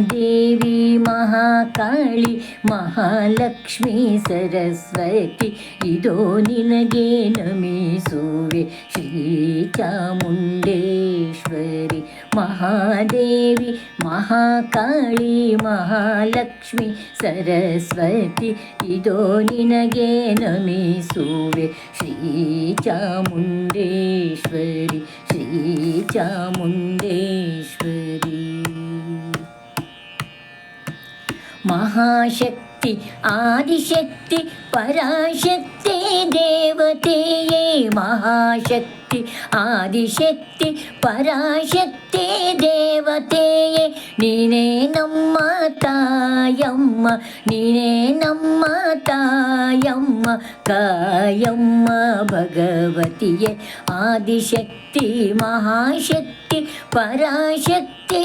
ಮಹಾದೇವಿ ಮಹಾಕಾಳಿ ಮಹಾಲಕ್ಷ್ಮಿ ಸರಸ್ವತಿ, ಇದೋ ನಿನಗೆ ನಮಿಸುವೆ ಶ್ರೀ ಚಾಮುಂಡೇಶ್ವರಿ. ಮಹಾದೇವಿ ಮಹಾಕಾಳಿ ಮಹಾಲಕ್ಷ್ಮಿ ಸರಸ್ವತಿ, ಇದೋ ನಿನಗೆ ನಮಿಸುವೆ ಶ್ರೀ ಚಾಮುಂಡೇಶ್ವರಿ. ಶ್ರೀ ಚಾಮುಂಡೇಶ್ವರಿ ಮಹಾಶಕ್ತಿ ಆದಿಶಕ್ತಿ ಪರಾಶಕ್ತಿ ದೇವತೆಯೇ ಮಹಾಶಕ್ತಿ ಆದಿಶಕ್ತಿ ಪರಾಶಕ್ತಿ ದೇವತೆಯೇ ನೀನೇ ನಮ್ಮ ತಾಯಮ್ಮ ನೀನೇ ನಮ್ಮ ತಾಯಮ್ಮ ಕಾಯಮ್ಮ ಭಗವತಿಯೇ ಆದಿಶಕ್ತಿ ಮಹಾಶಕ್ತಿ ಪರಾಶಕ್ತಿ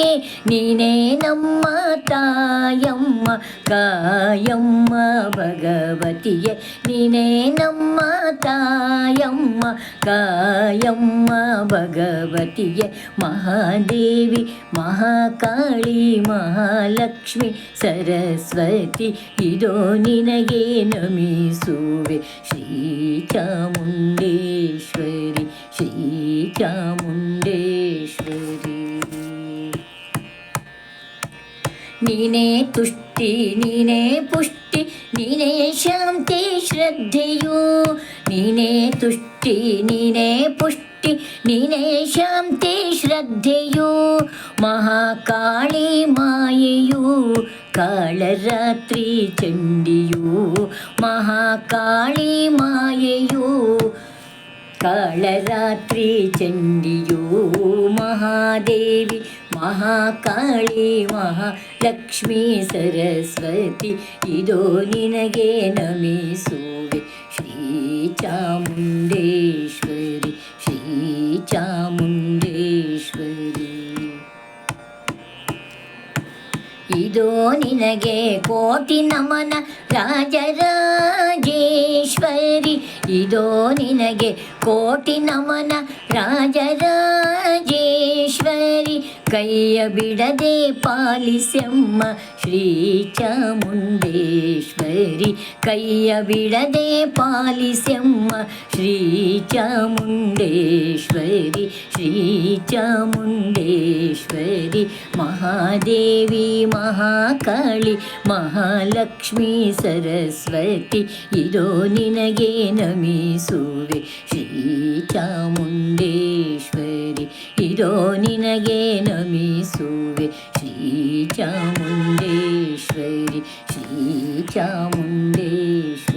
ದೇವತೆಯೇ ನೀನೇ ನಮ್ಮ ತಾಯಮ್ಮ, ಕಾಯಮ್ಮ ಭಗವತಿಯೇ. ನೀನೇ ನಮ್ಮ ತಾಯಮ್ಮ, ಕಾಯಮ್ಮ ಭಗವತಿಯೇ. ಮಹಾದೇವಿ, ಮಹಾಕಾಳಿ, ಮಹಾಲಕ್ಷ್ಮಿ, ಸರಸ್ವತಿ, ಇದೋ ನಿನಗೆ ನಮಿಸುವೆ. ಶ್ರೀ ಚಾಮುಂಡೇಶ್ವರಿ ಶ್ರೀ ಚಾಮುಂಡೇಶ್ವರಿ ನೀನೇ ತುಷ್ಟಿ ನೀನೇ ಪುಷ್ಟಿ ನೀನೇ ಶಾಂತಿ ಶ್ರದ್ಧೆಯು ನೀನೇ ತುಷ್ಟಿ ನೀನೇ ಪುಷ್ಟಿ ನೀನೇ ಶಾಂತಿ ಶ್ರದ್ಧೆಯು ಮಹಾಕಾಳಿ ಮಾಯೆಯು ಕಾಳರಾತ್ರಿ ಚಂಡಿಯು ಮಹಾಕಾಳಿ ಮಾಯೆಯು ಕಾಳರಾತ್ರಿ ಚಂಡಿಯು ಮಹಾದೇವಿ ಮಹಾಕಾಳಿ ಮಹಾಲಕ್ಷ್ಮೀ ಸರಸ್ವತಿ, ಇದೋ ನಿನಗೆ ನಮಿಸುವೆ. ಶ್ರೀ ಚಾಮುಂಡೇಶ್ವರಿ ಶ್ರೀ ಚಾಮುಂಡೇಶ್ವರಿ. ಇದೋ ನಿನಗೆ ಕೋಟಿ ನಮನ ರಾಜರಾಜೇಶ್ವರಿ. ಇದೋ ನಿನಗೆ ಕೋಟಿ ನಮನ ರಾಜರಾಜೇಶ್ವರಿ ಕೈಯ ಬಿಡದೆ ಪಾಲಿಸಮ್ಮ ಶ್ರೀ ಚಾಮುಂಡೇಶ್ವರಿ. ಕೈಯ ಬಿಡದೆ ಪಾಲಿಸಮ್ಮ ಶ್ರೀ ಚಾಮುಂಡೇಶ್ವರಿ. ಶ್ರೀ ಚಾಮುಂಡೇಶ್ವರಿ ಮಹಾದೇವಿ ಮಹಾಕಾಳಿ ಮಹಾಲಕ್ಷ್ಮಿ ಸರಸ್ವತಿ. ಇದೋ ನಿನಗೆ ನಮಿಸುವೆ ಶ್ರೀ ಚಾಮುಂಡೇಶ್ವರಿ ಇದೋ ನಿನಗೆ ನಮಿಸುವೆ ಶ್ರೀ ಚಾಮುಂಡೇಶ್ವರಿ ಶ್ರೀ ಚಾಮುಂಡೇಶ್ವರಿ